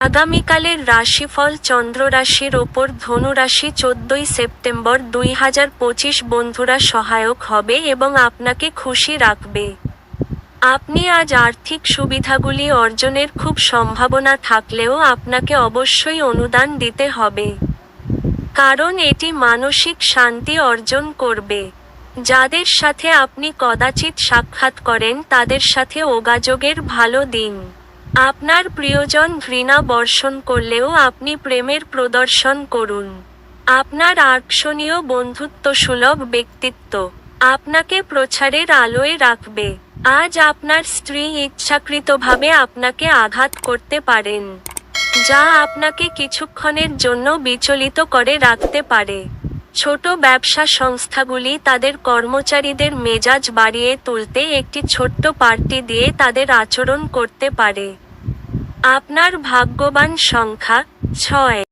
আগামীকালের রাশিফল চন্দ্ররাশির ওপর ধনুরাশি চোদ্দই সেপ্টেম্বর দুই হাজার পঁচিশ বন্ধুরা সহায়ক হবে এবং আপনাকে খুশি রাখবে। আপনি আজ আর্থিক সুবিধাগুলি অর্জনের খুব সম্ভাবনা থাকলেও আপনাকে অবশ্যই অনুদান দিতে হবে। কারণ এটি মানসিক শান্তি অর্জন করবে। যাদের সাথে আপনি কদাচিৎ সাক্ষাৎ করেন, তাদের সাথে যোগাযোগের ভালো দিন। আপনার প্রিয়জন ঘৃণা বর্ষণ করলেও আপনি প্রেমের প্রদর্শন করুন। আপনার আকর্ষণীয় বন্ধুত্বসুলভ ব্যক্তিত্ব আপনাকে প্রচারের আলোয় রাখবে। আজ আপনার স্ত্রী ইচ্ছাকৃতভাবে আপনাকে আঘাত করতে পারেন, যা আপনাকে কিছুক্ষণের জন্য বিচলিত করে রাখতে পারে। ছোট ব্যবসা সংস্থাগুলি তাদের কর্মচারীদের মেজাজ বাড়িয়ে তুলতে একটি ছোট্ট পার্টি দিয়ে তাদের আচরণ করতে পারে। আপনার ভাগ্যবান সংখ্যা ছয়।